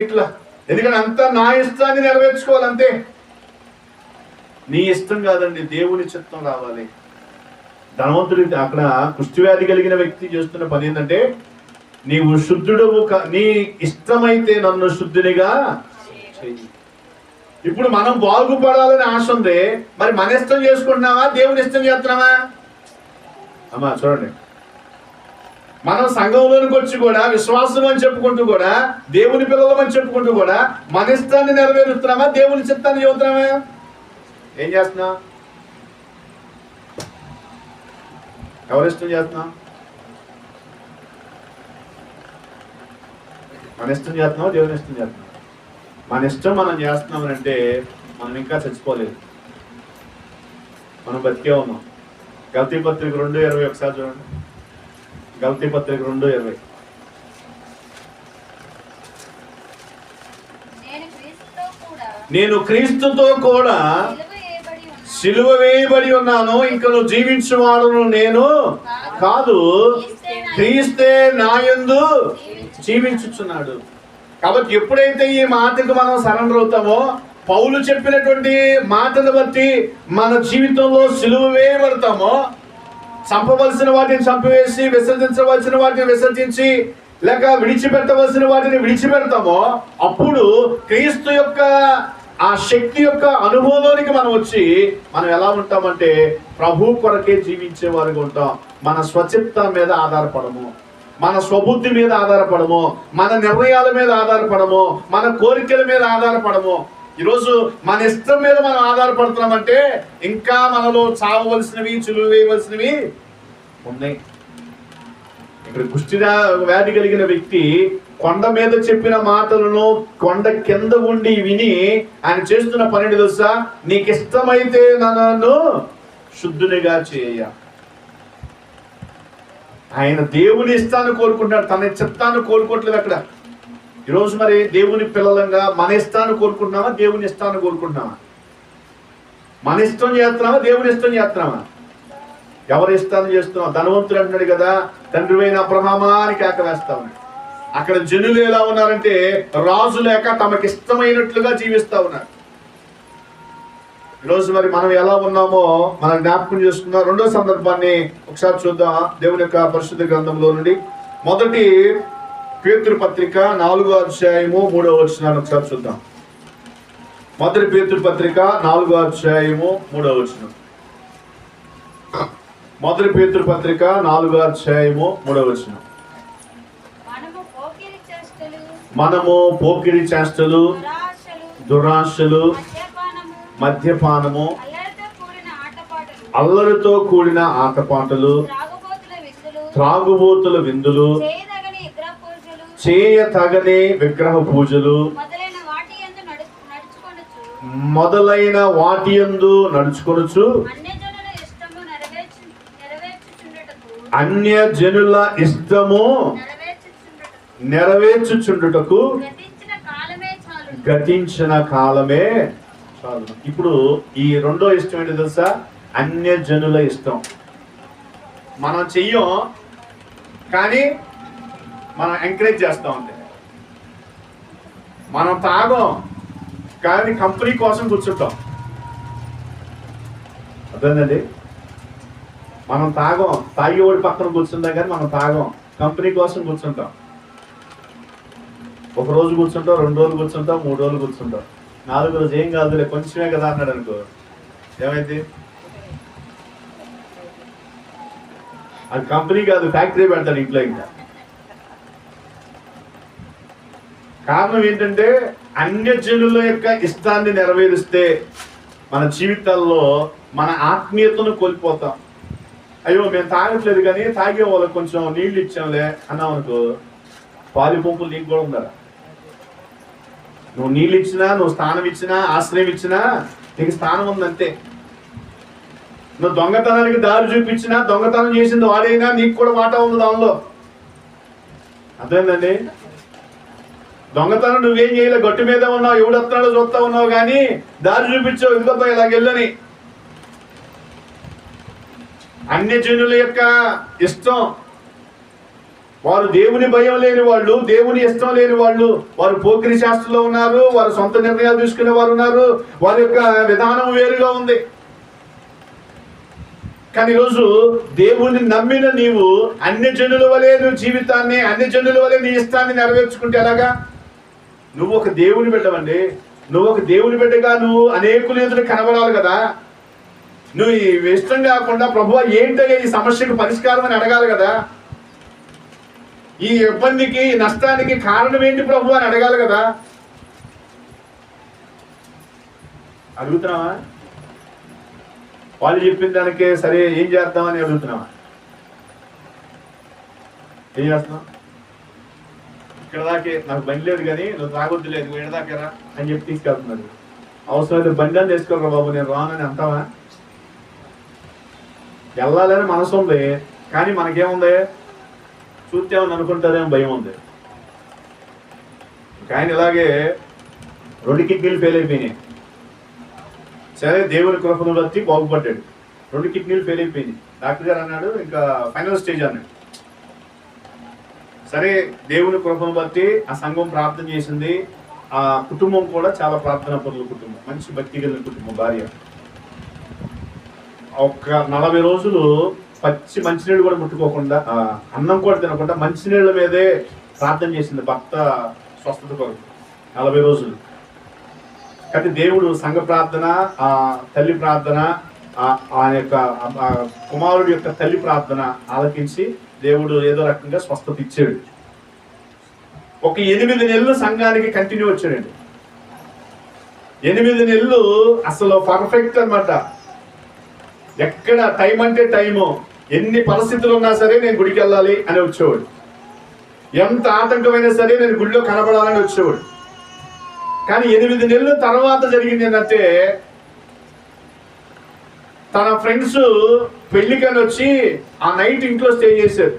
ఇట్లా. ఎందుకంటే అంతా నా ఇష్టాన్ని నెరవేర్చుకోవాలి అంతే నీ ఇష్టం కాదండి దేవుని చిత్తం రావాలి. ధనవంతుడి అక్కడ కుష్టివ్యాధి కలిగిన వ్యక్తి చేస్తున్న పని ఏంటంటే నీవు శుద్ధుడు నీ ఇష్టమైతే నన్ను శుద్ధునిగా చెయ్యి ఇప్పుడు మనం బాగుపడాలని ఆశ ఉంది మరి మన ఇష్టం చేసుకుంటున్నావా దేవుని ఇష్టం చేస్తున్నావా? అమ్మా చూడండి. మనం సంఘంలోనికి వచ్చి కూడా విశ్వాసం అని చెప్పుకుంటూ కూడా దేవుని పిల్లలం అని చెప్పుకుంటూ కూడా మన ఇష్టాన్ని నెరవేరుస్తున్నామా దేవుని చిత్తాన్ని చెబుతున్నామా? ఏం చేస్తున్నా? ఎవరి ఇష్టం చేస్తున్నాం? మన ఇష్టం చేస్తున్నాం దేవుని ఇష్టం చేస్తున్నాం మన ఇష్టం మనం చేస్తున్నాం అంటే మనం ఇంకా చచ్చిపోలేదు. మనం బతికే ఉన్నాం. గల్తీ పత్రిక రెండు ఇరవై ఒకసారి చూడండి. గల్తీ పత్రిక రెండు ఇరవై. నేను క్రీస్తుతో కూడా. సిలువ వేయబడి ఉన్నాను. ఇంక నువ్వు జీవించువాడును నేను కాదు. క్రీస్తే నాయందు జీవించుచున్నాడు. కాబట్టి ఎప్పుడైతే ఈ మాటకు మనం సరెండర్ అవుతామో పౌలు చెప్పినటువంటి మాటను బట్టి మన జీవితంలో సిలువ వేయబడతామో చంపవలసిన వాటిని చంపివేసి విసర్జించవలసిన వాటిని విసర్జించి లేక విడిచిపెట్టవలసిన వాటిని విడిచిపెడతామో అప్పుడు క్రీస్తు యొక్క ఆ శక్తి యొక్క అనుభవంలోనికి మనం వచ్చి మనం ఎలా ఉంటామంటే ప్రభు కొరకే జీవించే వారికి ఉంటాం. మన స్వచిత్త మీద ఆధారపడము. మన స్వబుద్ధి మీద ఆధారపడము. మన నిర్ణయాల మీద ఆధారపడము. మన కోరికల మీద ఆధారపడము. ఈరోజు మన ఇష్టం మీద మనం ఆధారపడుతున్నామంటే ఇంకా మనలో చావవలసినవి చులువ వేయవలసినవి ఉన్నాయి. ఇక్కడ కుష్టి వ్యాధి కలిగిన వ్యక్తి కొండ మీద చెప్పిన మాటలను కొండ కింద ఉండి విని ఆయన చేస్తున్న పనిని తెలుసా? నీకు ఇష్టమైతే నన్ను శుద్ధునిగా చేయ. ఆయన దేవుని ఇష్టాన్ని కోరుకుంటాడు తన చిత్తాన్ని కోరుకోవట్లేదు అక్కడ. ఈరోజు మరి దేవుని పిల్లలంగా మన ఇష్టాన్ని కోరుకుంటున్నామా? దేవుని ఇష్టాన్ని కోరుకుంటున్నామా? మన ఇష్టం చేస్తున్నామా? దేవుని ఇష్టం చేస్తున్నామా? ఎవరి ఇష్టాన్ని చేస్తున్నాం ధనవంతుడు అంటున్నాడు కదా తండ్రి అయిన అబ్రహామానికి కేక వేస్తా అక్కడ జనులు ఎలా ఉన్నారంటే రాజు లేక తమకి ఇష్టమైనట్లుగా జీవిస్తా ఉన్నారు. ఈరోజు మరి మనం ఎలా ఉన్నామో మనం జ్ఞాపకం చేసుకుందాం. రెండో సందర్భాన్ని ఒకసారి చూద్దాం. దేవుని యొక్క పరిశుద్ధ గ్రంథంలో నుండి. మొదటి పత్రిక నాలుగో అధ్యాయము మూడో వచనాన్ని ఒకసారి చూద్దాం. మొదటి పేతురు పత్రిక నాలుగో అధ్యాయము మూడో వచనం. మొదటి పేతురు పత్రిక నాలుగో అధ్యాయము మూడో వచనం. మనము పోకిరి చేష్టలు దురాశలు మద్యపానము అల్లరితో కూడిన ఆటపాటలు త్రాగుబోతుల విందులు చేయ తగని విగ్రహ పూజలు. మొదలైన వాటి యందు నడు నడుచుకొనొచ్చు మొదలైన వాటి యందు నడుచుకొనుచు. అన్యజనుల ఇష్టము నెరవేర్చు నెరవేర్చుచుండుటకు. అన్య జనుల ఇష్టము నెరవేర్చుచుండుటకు. గతించిన కాలమే చాలు. ఇప్పుడు ఈ రెండో ఇష్టం ఏంటి తెలుసా? అన్య జనుల ఇష్టం. మనం చెయ్యం. కానీ మనం ఎంకరేజ్ చేస్తాం అంతే మనం తాగం కానీ కంపెనీ కోసం కూర్చుంటాం. అర్థమైందండి? మనం తాగం తాగేవాడి పక్కన కూర్చుంటాం కానీ మనం తాగం కంపెనీ కోసం కూర్చుంటాం. ఒక రోజు కూర్చుంటాం రెండు రోజులు కూర్చుంటాం మూడు రోజులు కూర్చుంటాం. నాలుగు రోజు ఏం కాదులే కొంచెమే కదా అన్నాడు అనుకో. ఏమైంది? అది కంపెనీ కాదు ఫ్యాక్టరీ పెడతాడు ఇంట్లో ఇంకా. కారణం ఏంటంటే అన్యజనుల యొక్క ఇష్టాన్ని నెరవేరిస్తే మన జీవితాల్లో మన ఆత్మీయతను కోల్పోతాం. అయ్యో మేము తాగట్లేదు కానీ తాగే వాళ్ళకి కొంచెం నీళ్ళు ఇచ్చాంలే అన్నాం అనుకో పాలి పంపులు నీకు కూడా ఉండాలి? నువ్వు నీళ్ళు ఇచ్చినా నువ్వు స్థానం ఇచ్చినా ఆశ్రయం ఇచ్చినా నీకు స్థానం ఉందంతే. నువ్వు దొంగతనానికి దారి చూపించినా దొంగతనం చేసింది వాడైనా నీకు కూడా వాటా ఉంది దానిలో. అర్థమైందండి? దొంగతనం నువ్వేం చేయలే గట్టు మీద ఉన్నావు ఎవడు చూస్తా ఉన్నావు కానీ దారి చూపించావు ఇదిగో ఇలాగెళ్ళని అన్య జనుల యొక్క ఇష్టం. వారు దేవుని భయం లేని వాళ్ళు దేవుని ఇష్టం లేని వాళ్ళు వారు పోకిరి శాస్త్రంలో ఉన్నారు వారు సొంత నిర్ణయాలు తీసుకునే వారు ఉన్నారు వారి యొక్క విధానం వేరుగా ఉంది. కానీ ఈరోజు దేవుని నమ్మిన నీవు అన్ని జనుల వలె నువ్వు జీవితాన్ని అన్ని జనుల వలె నీ ఇష్టాన్ని నెరవేర్చుకుంటే ఎలాగా? నువ్వు ఒక దేవుని బిడ్డవండి. నువ్వు ఒక దేవుని బిడ్డగా నువ్వు అనేకులు ఎదురు కనబడాలి కదా. నువ్వు ఈ ఇష్టం కాకుండా ప్రభు ఏంటయ్యా ఈ సమస్యకు పరిష్కారం అని అడగాలి కదా. ఈ ఇబ్బందికి ఈ నష్టానికి కారణం ఏంటి ప్రభు అని అడగాలి కదా. అడుగుతున్నావా? వాళ్ళు చెప్పిన దానికే సరే ఏం చేద్దామని అడుగుతున్నావా? ఏం చేస్తున్నావు? ఇక్కడ దాకే నాకు బండి లేదు కానీ నువ్వు తాగొద్దు లేదు ఇక్కడ దాకేరా అని చెప్పి తీసుకెళ్తున్నాడు. అవసరమైతే బండి అని తెచ్చుకోరా బాబు నేను రానని అంటావా? వెళ్ళాలని మనసు ఉంది కానీ మనకేముంది? చూస్తామని అనుకుంటారేమో భయం ఉంది. కానీ ఆయన ఇలాగే రెండు కిడ్నీలు ఫెయిల్ అయిపోయినాయి. సరే దేవుని కృపను బట్టి బాగుపడ్డాడు. రెండు కిడ్నీలు ఫెయిల్ అయిపోయింది డాక్టర్ గారు అన్నాడు ఇంకా ఫైనల్ స్టేజ్ అన్నాడు. సరే దేవుని కృపను బట్టి ఆ సంఘం ప్రార్థన చేసింది. ఆ కుటుంబం కూడా చాలా ప్రార్థన పరుల కుటుంబం మంచి భక్తి కలిగిన కుటుంబం భార్య. ఒక నలభై రోజులు పచ్చి మంచినీళ్ళు కూడా ముట్టుకోకుండా అన్నం కూడా తినకుండా మంచినీళ్ళ మీదే ప్రార్థన చేసింది భర్త స్వస్థత కొరకు. నలభై రోజులు. కానీ దేవుడు సంఘ ప్రార్థన ఆ తల్లి ప్రార్థన ఆ యొక్క కుమారుడి యొక్క తల్లి ప్రార్థన ఆలకించి దేవుడు ఏదో రకంగా స్వస్థత ఇచ్చాడు. ఒక ఎనిమిది నెలలు సంఘానికి కంటిన్యూ వచ్చాడండి. ఎనిమిది నెలలు అసలు పర్ఫెక్ట్ అన్నమాట. ఎక్కడ టైం అంటే టైము ఎన్ని పరిస్థితులు ఉన్నా సరే నేను గుడికి వెళ్ళాలి అని వచ్చేవాడు. ఎంత ఆటంకమైనా సరే నేను గుడిలో కనబడాలని వచ్చేవాడు. కానీ ఎనిమిది నెలల తర్వాత జరిగింది ఏంటంటే తన ఫ్రెండ్స్ పెళ్ళికని వచ్చి ఆ నైట్ ఇంట్లో స్టే చేశారు.